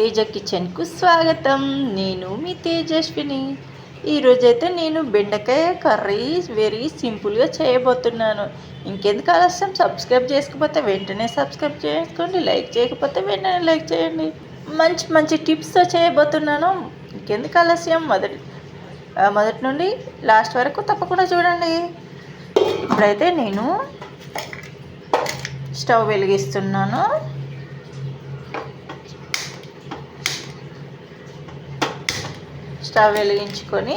తేజ కిచెన్కు స్వాగతం. నేను మీ తేజస్విని. ఈరోజైతే నేను బెండకాయ కర్రీ వెరీ సింపుల్గా చేయబోతున్నాను. ఇంకెందుకు ఆలస్యం? సబ్స్క్రైబ్ చేసుకోకపోతే వెంటనే సబ్స్క్రైబ్ చేసుకోండి. లైక్ చేయకపోతే వెంటనే లైక్ చేయండి. మంచి మంచి టిప్స్తో చేయబోతున్నాను. ఇంకెందుకు ఆలస్యం? మొదటి మొదటి నుండి లాస్ట్ వరకు తప్పకుండా చూడండి. ఇప్పుడైతే నేను స్టవ్ వెలిగిస్తున్నాను. స్టవ్ వెలిగించుకొని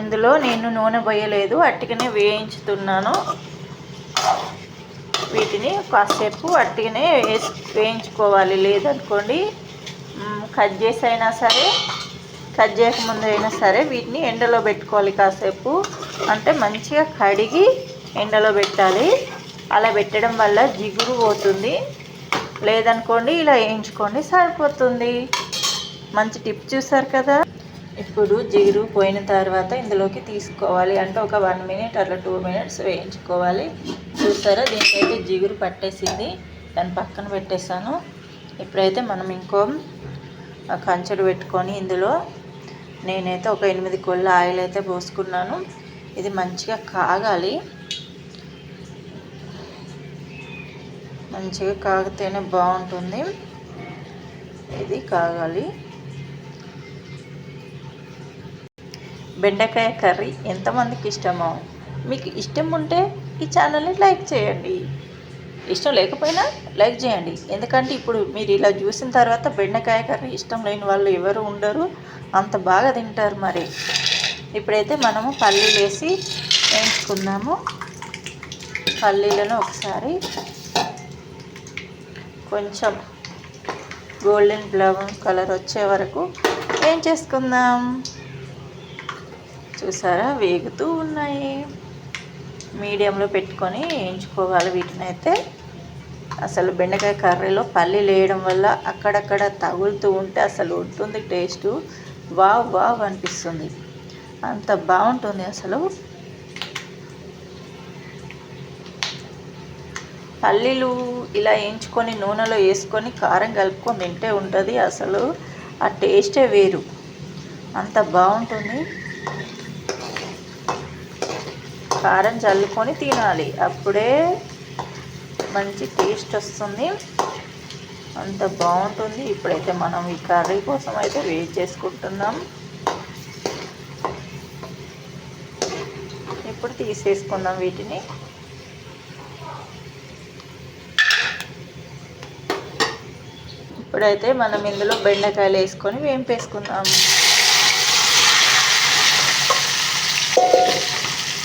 ఇందులో నేను నూనె పోయలేదు అట్టిగానే వేయించుతున్నాను. వీటిని కాసేపు అట్టిగానే వేయించుకోవాలి. లేదనుకోండి కట్ చేసి అయినా సరే కట్ చేయకముందు అయినా సరే వీటిని ఎండలో పెట్టుకోవాలి కాసేపు. అంటే మంచిగా కడిగి ఎండలో పెట్టాలి. అలా పెట్టడం వల్ల జిగురు పోతుంది. లేదనుకోండి ఇలా వేయించుకోండి సరిపోతుంది. మంచి టిప్ చూసారు కదా? ఇప్పుడు జిగురు పోయిన తర్వాత ఇందులోకి తీసుకోవాలి. అంటే ఒక వన్ మినిట్ అట్లా టూ మినిట్స్ వేయించుకోవాలి. చూసారా? దీనికైతే జిగురు పట్టేసింది. దాన్ని పక్కన పెట్టేశాను. ఇప్పుడైతే మనం ఇంకో కంచెడు పెట్టుకొని ఇందులో నేనైతే ఒక ఎనిమిది కొల్ల ఆయిల్ అయితే పోసుకున్నాను. ఇది మంచిగా కాగాలి. మంచిగా కాగితేనే బాగుంటుంది. ఇది కాగాలి. బెండకాయ కర్రీ ఎంతమందికి ఇష్టమో. మీకు ఇష్టం ఉంటే ఈ ఛానల్ని లైక్ చేయండి. ఇష్టం లేకపోయినా లైక్ చేయండి. ఎందుకంటే ఇప్పుడు మీరు ఇలా చూసిన తర్వాత బెండకాయ కర్రీ ఇష్టం లేని వాళ్ళు ఎవరు ఉండరు. అంత బాగా తింటారు మరి. ఇప్పుడైతే మనము పల్లీలు వేసి వేయించుకుందాము. పల్లీలను ఒకసారి కొంచెం గోల్డెన్ బ్రౌన్ కలర్ వచ్చే వరకు వేయించేసుకుందాం. చూసారా? వేగుతూ ఉన్నాయి. మీడియంలో పెట్టుకొని వేయించుకోవాలి వీటిని అయితే అసలు బెండకాయ కర్రీలో పల్లీలు వేయడం వల్ల అక్కడక్కడ తగులుతూ ఉంటే అసలు ఉంటుంది టేస్ట్. వావ్ వావ్ అనిపిస్తుంది. అంత బాగుంటుంది అసలు. పల్లీలు ఇలా వేయించుకొని నూనెలో వేసుకొని కారం కలుపుకొని తింటే ఉంటుంది అసలు. ఆ టేస్టే వేరు. అంత బాగుంటుంది. కారం చల్లుకొని తినాలి. అప్పుడే మంచి టేస్ట్ వస్తుంది. అంత బాగుంటుంది. ఇప్పుడైతే మనం ఈ కర్రీ కోసం అయితే వెయిట్ చేసుకుంటున్నాం. ఇప్పుడు తీసేసుకుందాం వీటిని. ఇప్పుడైతే మనం ఇందులో బెండకాయలు వేసుకొని వేంపేసుకుందాం.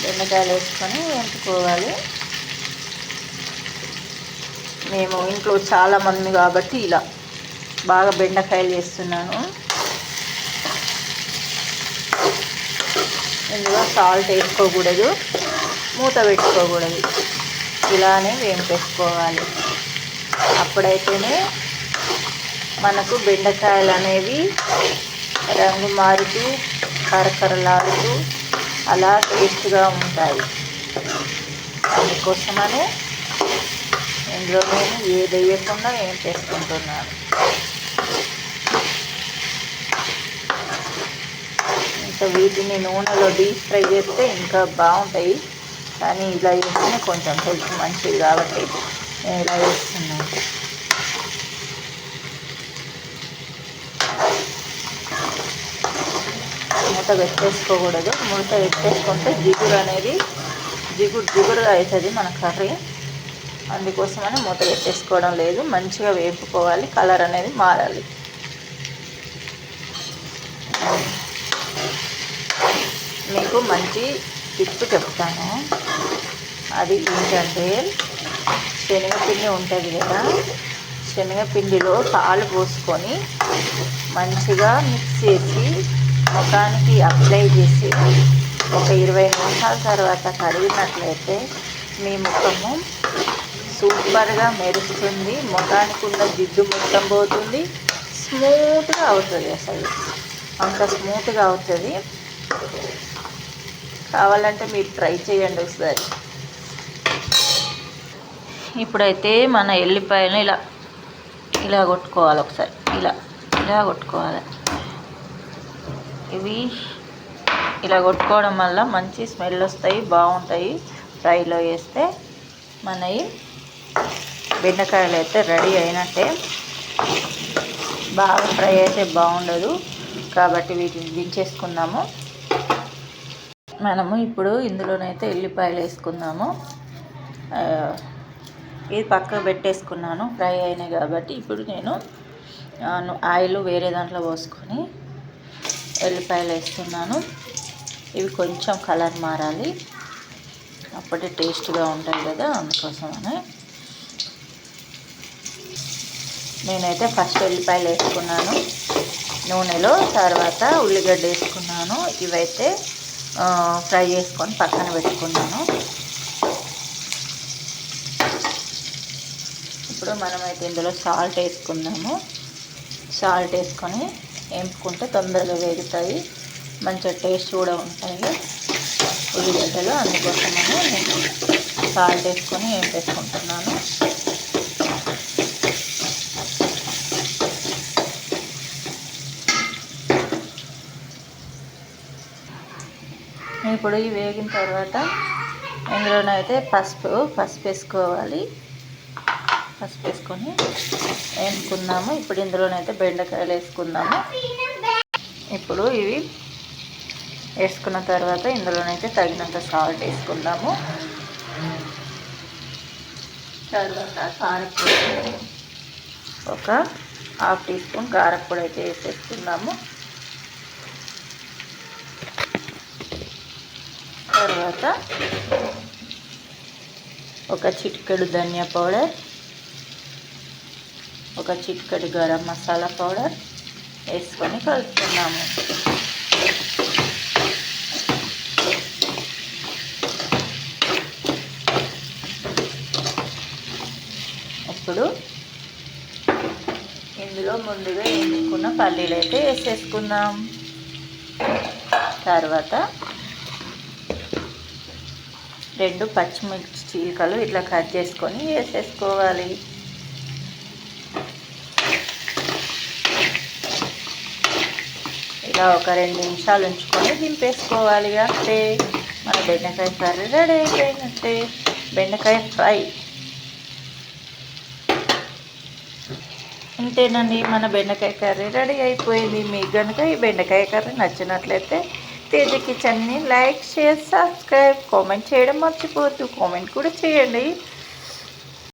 బెండకాయలు వేసుకొని వండుకోవాలి. మేము ఇంట్లో చాలామంది కాబట్టి ఇలా బాగా బెండకాయలు చేస్తున్నాను. ఇందులో సాల్ట్ వేసుకోకూడదు మూత పెట్టుకోకూడదు. ఇలానే వేంపేసుకోవాలి. అప్పుడైతేనే మనకు బెండకాయలు అనేవి రంగు మారుతూ కరకరలాడుతూ అలా టేస్ట్గా ఉంటాయి. అందుకోసమనే ఇందులో నేను ఏది వేయకుండా ఏం చేసుకుంటున్నాను. ఇంకా వీటిని నూనెలో డీప్ ఫ్రై చేస్తే ఇంకా బాగుంటాయి. కానీ ఇలా చేస్తేనే కొంచెం హెల్త్ మంచిది కాబట్టి నేను ఇలా చేస్తున్నాను మూత పెట్టేసుకోకూడదు. మూత పెట్టేసుకుంటే జిగురు అనేది జిగురు జిగురు అవుతుంది మన కర్రీ. అందుకోసమని మూత పెట్టేసుకోవడం లేదు. మంచిగా వేపుకోవాలి. కలర్ అనేది మారాలి. మీకు మంచి టిప్ చెప్తాను. అది ఏంటంటే శనగపిండి ఉంటుంది కదా శనగపిండిలో పాలు పోసుకొని మంచిగా మిక్స్ చేసి ముఖానికి అప్లై చేసి ఒక ఇరవై నిమిషాల తర్వాత కడిగినట్లయితే మీ ముఖము సూపర్గా మెరుస్తుంది. ముఖానికి ఉన్న జిడ్డు మొత్తం పోతుంది. స్మూత్గా అవుతుంది అసలు. అంత స్మూత్గా అవుతుంది. కావాలంటే మీరు ట్రై చేయండి ఒకసారి. ఇప్పుడైతే మన ఎల్లిపాయలను ఇలా ఇలా కొట్టుకోవాలి ఒకసారి. ఇలా ఇలా కొట్టుకోవాలి. ఇవి ఇలా కొట్టుకోవడం వల్ల మంచి స్మెల్ వస్తాయి బాగుంటాయి. ఫ్రైలో వేస్తే మనవి బెండకాయలు అయితే రెడీ అయినట్టే. బాగా ఫ్రై అయితే బాగుండదు. కాబట్టి వీటిని దించేసుకుందాము. మనము ఇప్పుడు ఇందులోనైతే ఎల్లిపాయలు వేసుకుందాము. ఇది పక్కకు పెట్టేసుకున్నాను. ఫ్రై అయినాయి కాబట్టి ఇప్పుడు నేను ఆయిల్ వేరే దాంట్లో పోసుకొని వెల్లిపాయలు వేస్తున్నాను. ఇవి కొంచెం కలర్ మారాలి. అప్పుడే టేస్ట్గా ఉంటాయి కదా అందుకోసమని. నేనైతే ఫస్ట్ వెల్లిపాయలు వేసుకున్నాను. నూనెలో తర్వాత ఉల్లిగడ్డ వేసుకున్నాను. ఇవైతే ఫ్రై చేసుకొని పక్కన పెట్టుకున్నాను. ఇప్పుడు మనమైతే ఇందులో సాల్ట్ వేసుకుందాము. సాల్ట్ వేసుకొని వేపుకుంటే తొందరగా వేగుతాయి. మంచిగా టేస్ట్ కూడా ఉంటాయి. ఉల్లిగడ్డలు అందుకోసమని నేను సాల్ట్ వేసుకొని వేపేసుకుంటున్నాను ఇప్పుడు ఇవి వేగిన తర్వాత ఇందులోనైతే పసుపు పసుపు వేసుకోవాలి. పసుపు వేసుకొని వేసుకుందాము ఇప్పుడు ఇందులోనైతే బెండకాయలు వేసుకుందాము. ఇప్పుడు ఇవి వేసుకున్న తర్వాత ఇందులోనైతే తగినంత సాల్ట్ వేసుకుందాము. తర్వాత కారపొడి ఒక హాఫ్ టీ స్పూన్ కారపొడి అయితే వేసేసుకుందాము. తర్వాత ఒక చిటికెడు ధనియా పౌడర్ ఒక చిటికెడు గరం మసాలా పౌడర్ వేసుకొని కలుపుకున్నాము ఇప్పుడు ఇందులో ముందుగా వేయించుకున్న పల్లీలు అయితే వేసేసుకుందాం. తర్వాత రెండు పచ్చిమిర్చి చీలికలు ఇట్లా కట్ చేసుకొని వేసేసుకోవాలి. ఇలా ఒక రెండు నిమిషాలు ఉంచుకొని దింపేసుకోవాలి అంటే మన బెండకాయ కర్రీ రెడీ అయిపోయినట్టే బెండకాయ ఫ్రై. అంతేనండి మన బెండకాయ కర్రీ రెడీ అయిపోయింది. మీకు కనుక ఈ బెండకాయ కర్రీ నచ్చినట్లయితే తేజ కిచెన్ని లైక్ షేర్ సబ్స్క్రైబ్ కామెంట్ చేయడం మర్చిపోవద్దు. కామెంట్ కూడా చేయండి.